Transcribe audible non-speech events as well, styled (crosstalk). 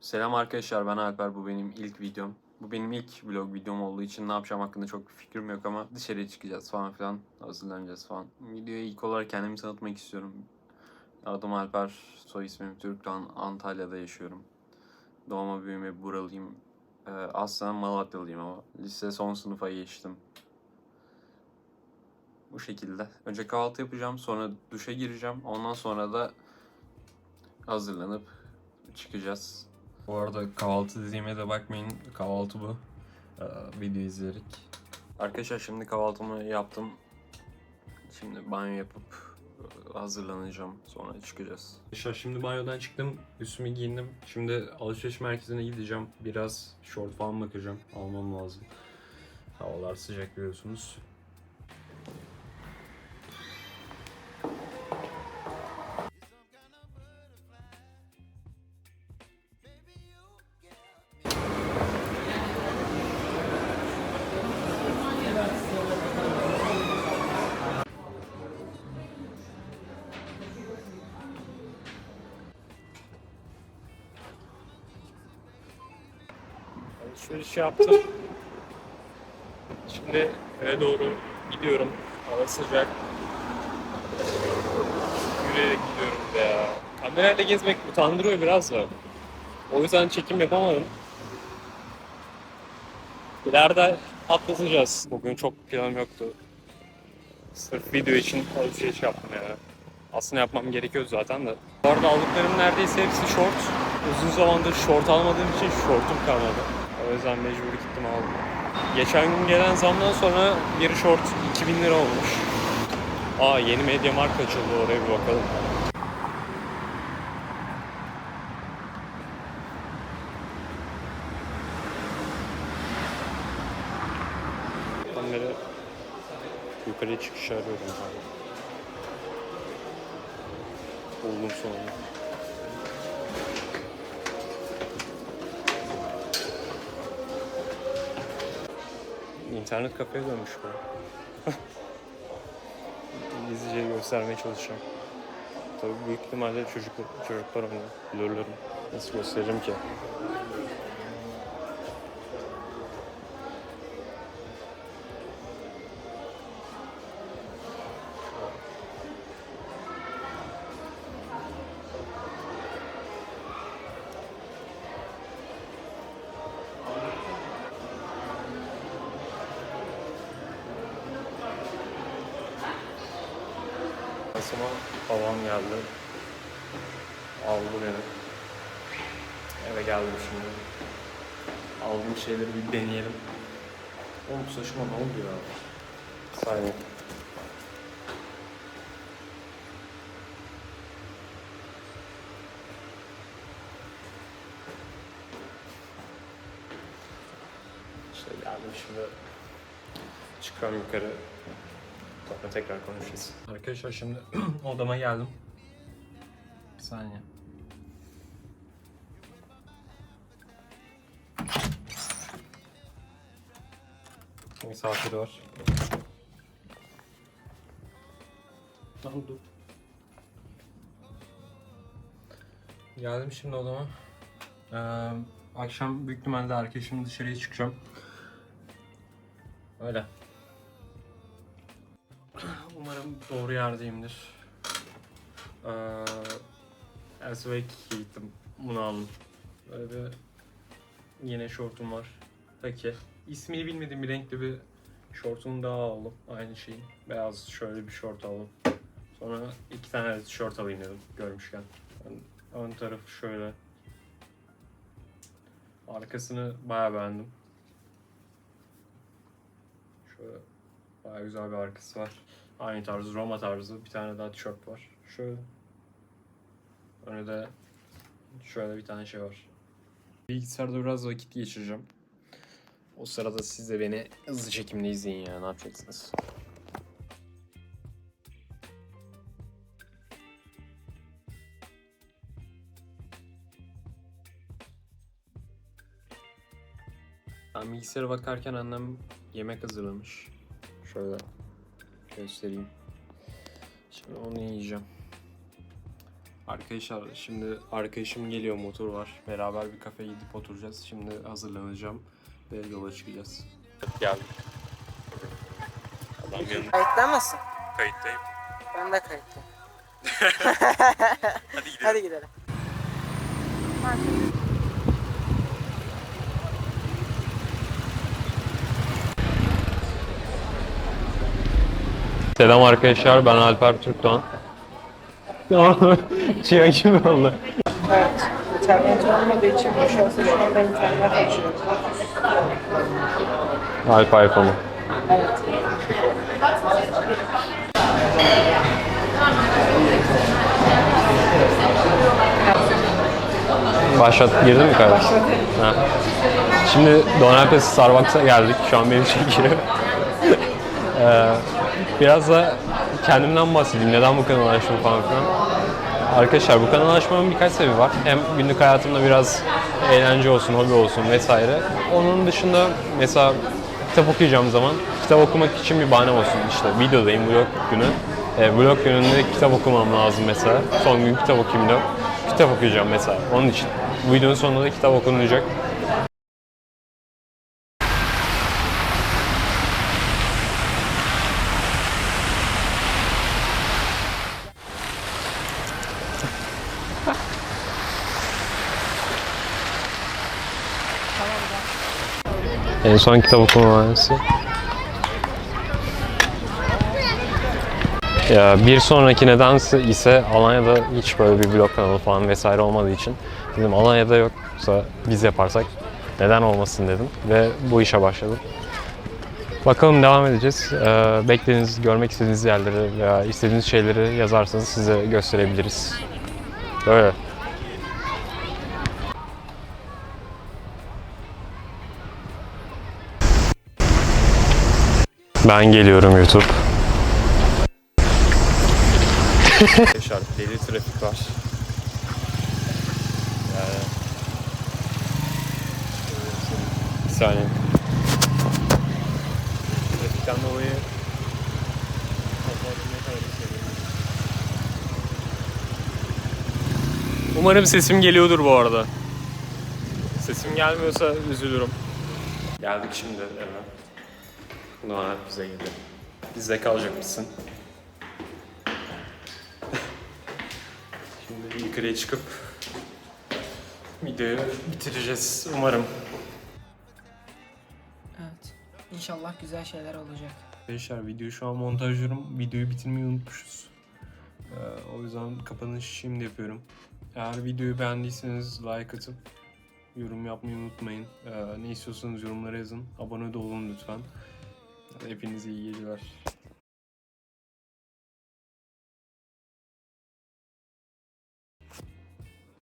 Selam arkadaşlar ben Alper bu benim ilk videom. Bu benim ilk vlog videom olduğu için ne yapacağım hakkında çok bir fikrim yok ama dışarıya çıkacağız falan filan hazırlanacağız falan. Videoya ilk olarak kendimi tanıtmak istiyorum. Adım Alper, soy ismim Türkdoğan, Antalya'da yaşıyorum. Doğma büyüme buralıyım. Ee, aslen Malatyalıyım ama lise son sınıfa geçtim. Bu şekilde. Önce kahvaltı yapacağım, sonra duşa gireceğim. Ondan sonra da hazırlanıp çıkacağız. Bu arada kahvaltı dediğime de bakmayın. Kahvaltı bu. Ee, video izleyerek. Arkadaşlar şimdi kahvaltımı yaptım. Şimdi banyo yapıp e, hazırlanacağım. Sonra çıkacağız. Arkadaşlar şimdi banyodan çıktım. Üstümü giyindim. Şimdi alışveriş merkezine gideceğim. Biraz short falan bakacağım. Almam lazım. Havalar sıcak biliyorsunuz. Alışveriş yaptım. Şimdi eve doğru gidiyorum. Hava sıcak. Yürüyerek gidiyorum ya. Kamerayla gezmek utandırıyor biraz da. O yüzden çekim yapamadım. İleride atlatacağız. Bugün çok planım yoktu. Sırf video için alışveriş yaptım ya. Aslında yapmam gerekiyor zaten de. Bu arada aldıklarım neredeyse hepsi short. Uzun zamandır short almadığım için shortum kalmadı. O yüzden mecbur gittim aldım. Geçen gün gelen zamdan sonra bir short 2000 lira olmuş. Aa yeni Media Markt açıldı oraya bir bakalım. Beri yukarıya çıkış arıyorum. Buldum sonunda. İnternet kafeye dönmüş bu. (laughs) İngilizce göstermeye çalışacağım. Tabii büyük ihtimalle çocuk, çocuklar oynuyor. Lörlerim. Nasıl gösteririm ki? Asıma babam geldi. Aldı beni. Eve geldim şimdi. Aldığım şeyleri bir deneyelim. Oğlum saçıma ne oldu ya? Saniye. İşte geldim şimdi. Çıkıyorum yukarı. Sonra tekrar konuşuruz. Arkadaşlar şimdi (clears throat) odama geldim. Bir saniye. Misafir var. Ne oldu? Geldim şimdi odama. Ee, akşam büyük ihtimalle arkadaşımla dışarıya çıkacağım. Öyle. (clears throat) Umarım doğru yerdeyimdir. Ee, Elsewek gittim. Bunu aldım. Böyle bir yine şortum var. Peki. İsmini bilmediğim bir renkli bir şortum daha aldım. Aynı şeyin. Beyaz şöyle bir şort aldım. Sonra iki tane tişört alayım dedim görmüşken. Yani ön tarafı şöyle. Arkasını bayağı beğendim. Şöyle bayağı güzel bir arkası var. Aynı tarz, Roma tarzı bir tane daha tişört var. Şöyle. Önde şöyle bir tane şey var. Bilgisayarda biraz vakit geçireceğim. O sırada siz de beni hızlı çekimde izleyin ya. Ne yapacaksınız? Ben bilgisayara bakarken annem yemek hazırlamış. Şöyle göstereyim. Şimdi onu yiyeceğim. Arkadaşlar şimdi arkadaşım geliyor motor var. Beraber bir kafeye gidip oturacağız. Şimdi hazırlanacağım ve yola çıkacağız. Geldik. Adam yanında. Kayıtta mısın? Kayıttayım. Ben de kayıttayım. (laughs) Hadi gidelim. Hadi gidelim. Selam arkadaşlar ben Alper Türkdoğan. (laughs) Çiyan gibi oldu. Evet. İnternet olmadığı için bu şahsı şu anda internet açıyor. Alper iPhone'u. Evet. Başlat girdin mi kayda? Başladı. Ha. Şimdi Don Alpes Starbucks'a geldik. Şu an benim çekiyor. ee, (laughs) biraz da kendimden bahsedeyim. Neden bu kanal açtım falan filan. Arkadaşlar bu kanal açmamın birkaç sebebi var. Hem günlük hayatımda biraz eğlence olsun, hobi olsun vesaire. Onun dışında mesela kitap okuyacağım zaman kitap okumak için bir bahane olsun. İşte videodayım vlog günü. E, vlog gününde kitap okumam lazım mesela. Son gün kitap okuyayım da kitap okuyacağım mesela. Onun için. Bu videonun sonunda da kitap okunacak. En son kitap okuma bahanesi. Ya bir sonraki nedense ise Alanya'da hiç böyle bir vlog kanalı falan vesaire olmadığı için dedim Alanya'da yoksa biz yaparsak neden olmasın dedim ve bu işe başladım. Bakalım devam edeceğiz. Ee, beklediğiniz, görmek istediğiniz yerleri veya istediğiniz şeyleri yazarsanız size gösterebiliriz. Böyle. Ben geliyorum YouTube. Arkadaşlar deli trafik var. Yani... Bir saniye. Trafikten dolayı Umarım sesim geliyordur bu arada. Sesim gelmiyorsa üzülürüm. Geldik şimdi eve. Doğan bize geldi. Bizde kalacak mısın? Şimdi yukarıya çıkıp videoyu bitireceğiz umarım. Evet. İnşallah güzel şeyler olacak. Arkadaşlar video şu an montajlıyorum. Videoyu bitirmeyi unutmuşuz. Ee, o yüzden kapanış şimdi yapıyorum. Eğer videoyu beğendiyseniz like atıp yorum yapmayı unutmayın. Ee, ne istiyorsanız yorumlara yazın. Abone de olun lütfen. Hepinize iyi geceler.